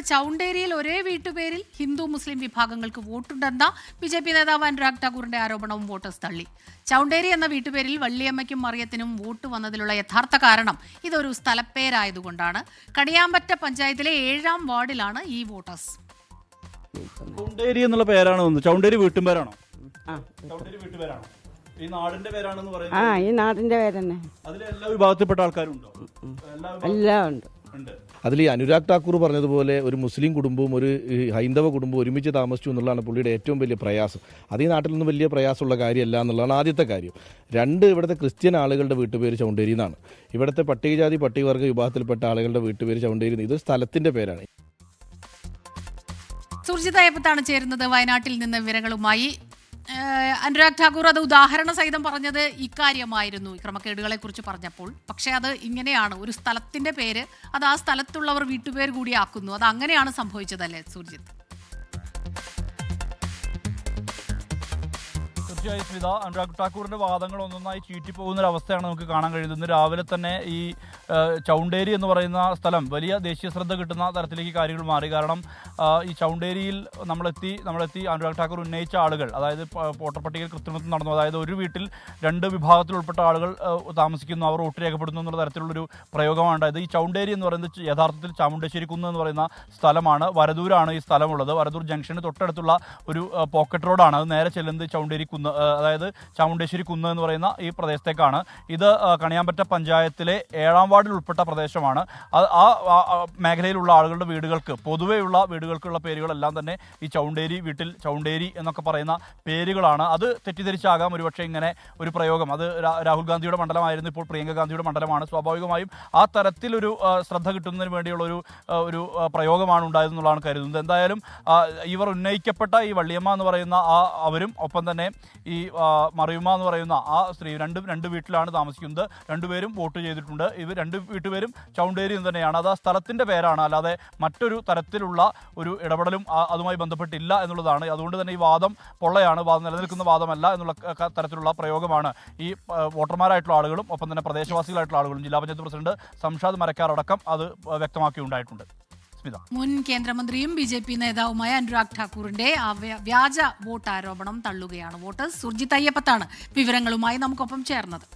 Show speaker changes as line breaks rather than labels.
വാർത്തയാണ് ചൗണ്ടേരിയിൽ ഒരേ വീട്ടുപേരിൽ ഹിന്ദു മുസ്ലിം വിഭാഗങ്ങൾക്ക് വോട്ടുണ്ടെന്ന ബി ജെ പി നേതാവ് അനുരാഗ് ഠാക്കൂറിന്റെ ആരോപണവും വോട്ടേഴ്സ് തള്ളി. ചൗണ്ടേരി എന്ന വീട്ടുപേരിൽ വള്ളിയമ്മയ്ക്കും മറിയത്തിനും വോട്ട് വന്നതിലുള്ള യഥാർത്ഥ കാരണം ഇതൊരു സ്ഥലപ്പേരായതുകൊണ്ടാണ്. കണിയാമ്പറ്റ പഞ്ചായത്തിലെ ഏഴാം വാർഡിലാണ് ഈ വോട്ടേഴ്സ്.
ചൗണ്ടേരി എന്നുള്ള പേരാണ് ചൗണ്ടേരി ചൗണ്ടേരി വീട്ടുപേരാണോ ഈ നാടിന്റെ പേരാണെന്ന് പറയുന്നത്?
ആ ഈ നാടിന്റെ പേരെന്നെ
അതിൽ എല്ലാ വിഭാഗത്തിൽപ്പെട്ട ആൾക്കാരും ഉണ്ടോ എല്ലാ
ഉണ്ട്.
അതിൽ ഈ അനുരാഗ് ഠാക്കൂർ പറഞ്ഞതുപോലെ ഒരു മുസ്ലിം കുടുംബവും ഒരു ഹൈന്ദവ കുടുംബവും ഒരുമിച്ച് താമസിച്ചു എന്നുള്ളതാണ് പുള്ളിയുടെ ഏറ്റവും വലിയ പ്രയാസം. അത് ഈ നാട്ടിൽ നിന്ന് വലിയ പ്രയാസമുള്ള കാര്യമല്ല എന്നുള്ളതാണ് ആദ്യത്തെ കാര്യം. രണ്ട് ഇവിടുത്തെ ക്രിസ്ത്യൻ ആളുകളുടെ വീട്ടുപേര് ചൗണ്ടേരി എന്നാണ് ഇവിടുത്തെ പട്ടികജാതി പട്ടികവർഗ വിഭാഗത്തിൽപ്പെട്ട ആളുകളുടെ വീട്ടുപേര് ചൗണ്ടേരി ഇത് സ്ഥലത്തിന്റെ പേരാണ്.
സുർജിത് അയ്യപ്പത്താണ് ചേരുന്നത്. വയനാട്ടിൽ നിന്ന് വിവരങ്ങളുമായി അനുരാഗ് ഠാക്കൂർ അത് ഉദാഹരണ സഹിതം പറഞ്ഞത് ഇക്കാര്യമായിരുന്നു ക്രമക്കേടുകളെ കുറിച്ച് പറഞ്ഞപ്പോൾ. പക്ഷേ അത് ഇങ്ങനെയാണ്. ഒരു സ്ഥലത്തിന്റെ പേര് അത് ആ സ്ഥലത്തുള്ളവർ വീട്ടുപേര് കൂടിയാക്കുന്നു അത് അങ്ങനെയാണ് സംഭവിച്ചതല്ലേ സുർജിത്ത്?
തീർച്ചയായും സ്മിത അനുരാഗ് ഠാക്കൂറിന്റെ വാദങ്ങൾ ഒന്നൊന്നായി ചീറ്റിപ്പോകുന്ന ഒരു അവസ്ഥയാണ് നമുക്ക് കാണാൻ കഴിയുന്നത്. ഇന്ന് രാവിലെ തന്നെ ഈ ചൗണ്ടേരി എന്ന് പറയുന്ന സ്ഥലം വലിയ ദേശീയ ശ്രദ്ധ കിട്ടുന്ന തരത്തിലേക്ക് കാര്യങ്ങൾ മാറി. കാരണം ഈ ചൗണ്ടേരിയിൽ നമ്മളെത്തി നമ്മളെത്തി അനുരാഗ് ഠാക്കൂർ ഉന്നയിച്ച ആളുകൾ അതായത് വോട്ടർപട്ടികയിൽ വോട്ടർ പട്ടികയിൽ കൃത്രിമത്വം നടന്നു. അതായത് ഒരു വീട്ടിൽ രണ്ട് വിഭാഗത്തിൽ ഉൾപ്പെട്ട ആളുകൾ താമസിക്കുന്നു. അവർ വോട്ട് രേഖപ്പെടുന്നു എന്നുള്ള തരത്തിലുള്ളൊരു പ്രയോഗമാണ് ഉണ്ടായത്. ഈ ചൗണ്ടേരി എന്ന് പറയുന്നത് യഥാർത്ഥത്തിൽ ചാമുണ്ടേശ്ശേരി കുന്ന് എന്ന് പറയുന്ന സ്ഥലമാണ്. വരദൂരാണ് ഈ സ്ഥലമുള്ളത്. വരദൂർ ജംഗ്ഷന് തൊട്ടടുത്തുള്ള ഒരു പോക്കറ്റ് റോഡാണ്. അത് നേരെ ചെല്ലുന്നത് ചൗണ്ടേരി കുന്ന് അതായത് ചാമുണ്ടേശ്വരി കുന്ന് എന്ന് പറയുന്ന ഈ പ്രദേശത്തേക്കാണ്. ഇത് കണിയാമ്പറ്റ പഞ്ചായത്തിലെ ഏഴാം വാർഡിൽ ഉൾപ്പെട്ട പ്രദേശമാണ്. ആ മേഖലയിലുള്ള ആളുകളുടെ വീടുകൾക്ക് പൊതുവെയുള്ള വീടുകൾക്കുള്ള പേരുകളെല്ലാം തന്നെ ഈ ചൗണ്ടേരി വീട്ടിൽ ചൗണ്ടേരി എന്നൊക്കെ പറയുന്ന പേരുകളാണ്. അത് തെറ്റിദ്ധരിച്ചാകാം ഒരുപക്ഷെ ഇങ്ങനെ ഒരു പ്രയോഗം. അത് രാഹുൽ ഗാന്ധിയുടെ മണ്ഡലമായിരുന്നു ഇപ്പോൾ പ്രിയങ്ക ഗാന്ധിയുടെ മണ്ഡലമാണ്. സ്വാഭാവികമായും ആ തരത്തിലൊരു ശ്രദ്ധ കിട്ടുന്നതിന് വേണ്ടിയുള്ള ഒരു ഒരു പ്രയോഗമാണ് ഉണ്ടായതെന്നുള്ളതാണ് കരുതുന്നത്. എന്തായാലും ഇവർ ഉന്നയിക്കപ്പെട്ട ഈ വള്ളിയമ്മ എന്ന് പറയുന്ന ആ അവരും ഒപ്പം തന്നെ ഈ മറിയുമ്മ എന്ന് പറയുന്ന ആ സ്ത്രീ രണ്ടും രണ്ട് വീട്ടിലാണ് താമസിക്കുന്നത്. രണ്ടുപേരും വോട്ട് ചെയ്തിട്ടുണ്ട്. ഇവർ രണ്ട് വീട്ടുപേരും ചൗണ്ടേരി എന്ന് തന്നെയാണ്. അത് ആ സ്ഥലത്തിന്റെ പേരാണ്. അല്ലാതെ മറ്റൊരു തരത്തിലുള്ള ഒരു ഇടപെടലും അതുമായി ബന്ധപ്പെട്ടില്ല എന്നുള്ളതാണ്. അതുകൊണ്ട് തന്നെ ഈ വാദം പൊള്ളയാണ്. വാദം നിലനിൽക്കുന്ന വാദമല്ല എന്നുള്ള തരത്തിലുള്ള പ്രയോഗമാണ് ഈ വോട്ടർമാരായിട്ടുള്ള ആളുകളും ഒപ്പം തന്നെ പ്രദേശവാസികളായിട്ടുള്ള ആളുകളും ജില്ലാ പഞ്ചായത്ത് പ്രസിഡന്റ് സംഷാദ് മരക്കാർ അടക്കം അത് സ്മിത
മുൻ കേന്ദ്രമന്ത്രിയും ബി ജെ പി നേതാവുമായ അനുരാഗ് ഠാക്കൂറിന്റെ വ്യാജ വോട്ട് ആരോപണം തള്ളുകയാണ് വോട്ടേഴ്സ്. സുർജിത് അയ്യപ്പത്താണ് വിവരങ്ങളുമായി നമുക്കൊപ്പം ചേർന്നത്.